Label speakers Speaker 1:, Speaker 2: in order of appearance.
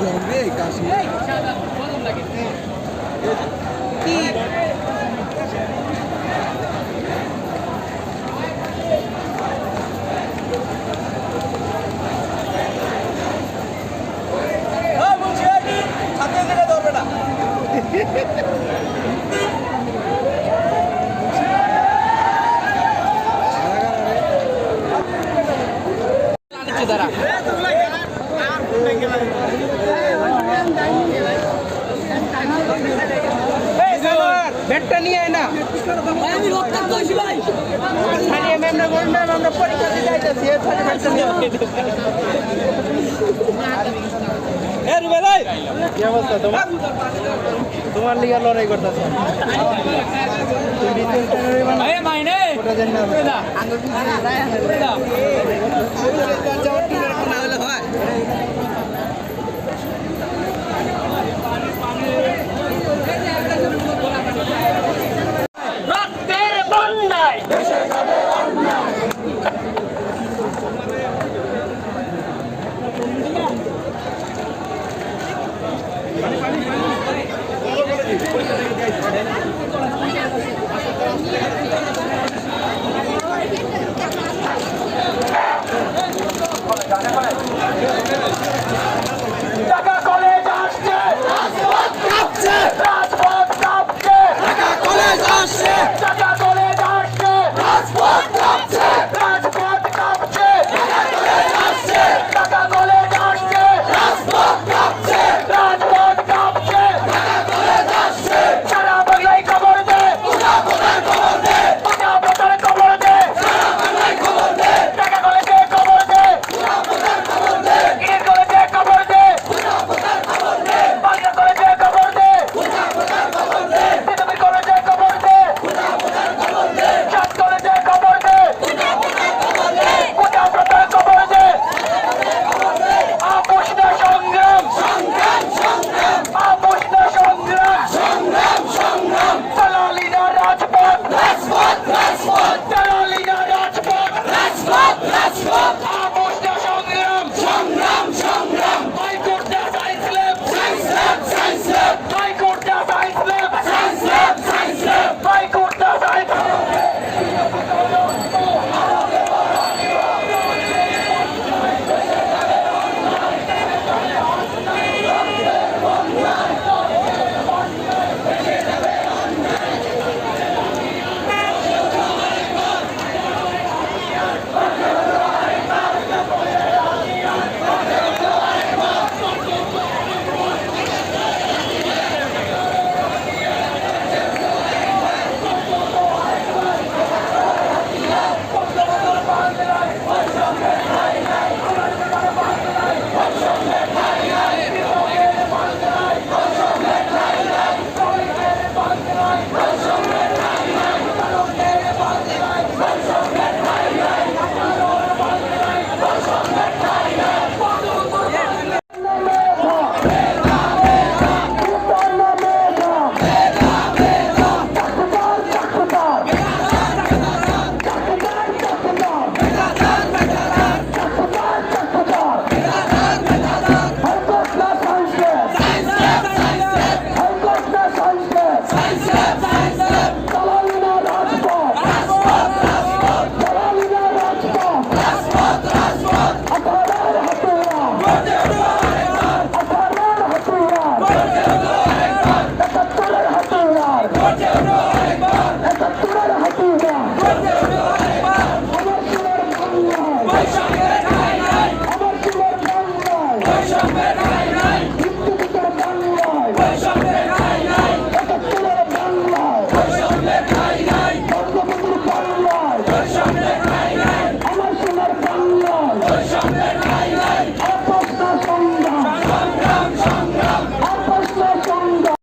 Speaker 1: গরমে কাশি। কি? Ha ha ha! দাঁড়া ব্যাটটা নিয়ে আয় না।
Speaker 2: আমি রক্তাক্ত হয়েছি ভাই।
Speaker 1: ছাড়িয়ে ম্যামরা গোল ম্যাম আমরা পরীক্ষা দিতে যাইতেছি এর সাথে ব্যাটটা নিয়ে এ রুবেল কি অবস্থা তোমার? তোমার লিগা লড়াই করতেছ। তুমি
Speaker 2: ভাই মাইনে।
Speaker 1: আঙ্গুর What's